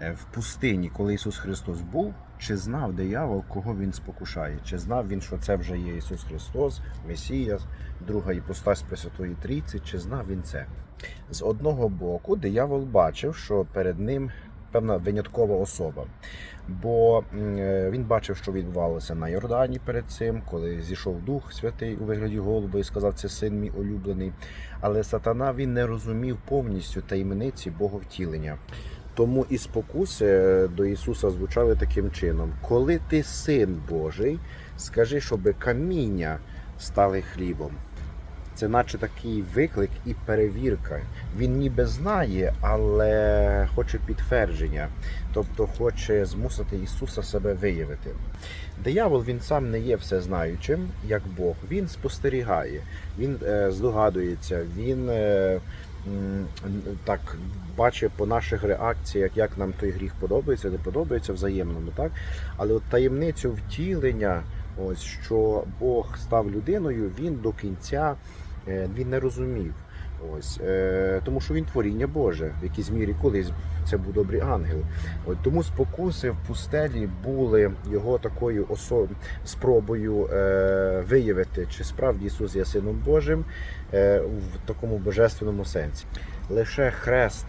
Е, В пустині, коли Ісус Христос був, чи знав диявол, кого він спокушає? Чи знав він, що це вже є Ісус Христос, Месія, друга іпостась Пресвятої Трійці, чи знав він це? З одного боку, диявол бачив, що перед ним певна виняткова особа. Бо е, він бачив, що відбувалося на Йордані перед цим, коли зійшов Дух Святий у вигляді голуба і сказав, це син мій улюблений. Але сатана він не розумів повністю таємниці Боговтілення. Тому і спокуси до Ісуса звучали таким чином: коли ти син Божий, скажи, щоби каміння стали хлібом. Це наче такий виклик і перевірка. Він ніби знає, але хоче підтвердження, тобто хоче змусити Ісуса себе виявити. Диявол він сам не є всезнаючим, як Бог. Він спостерігає, він е, здогадується, він е, так бачить по наших реакціях, як нам той гріх подобається, не подобається взаємному, так? Але от таємницю втілення, ось що Бог став людиною, він до кінця е, він не розумів. Ось е, тому, що він творіння Боже, в якійсь мірі колись це був добрий ангел. От тому спокуси в пустелі були його такою осо... спробою е, виявити, чи справді Ісус є сином Божим е, в такому божественному сенсі. Лише хрест,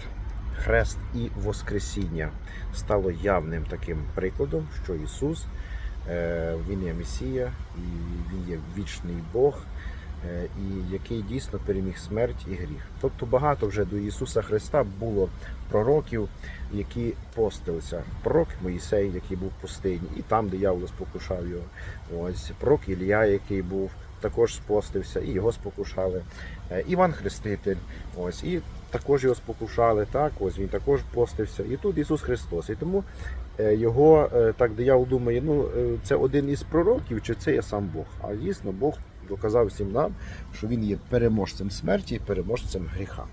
хрест і Воскресіння стало явним таким прикладом, що Ісус е, Він є Месія, і Він є вічний Бог. Е, І який дійсно переміг смерть і гріх. Тобто багато вже до Ісуса Христа було пророків, які постилися. Пророк Моїсей, який був в пустині, і там диявол спокушав його. Ось пророк Ілля, який був, також спостився, і його спокушали. Е, Іван Хреститель, ось і також його спокушали. Так, ось він також постився. І тут Ісус Христос. І тому е, його так диявол думає, ну це один із пророків, чи це є сам Бог. А дійсно Бог доказав всім нам, що він є переможцем смерті, переможцем гріха.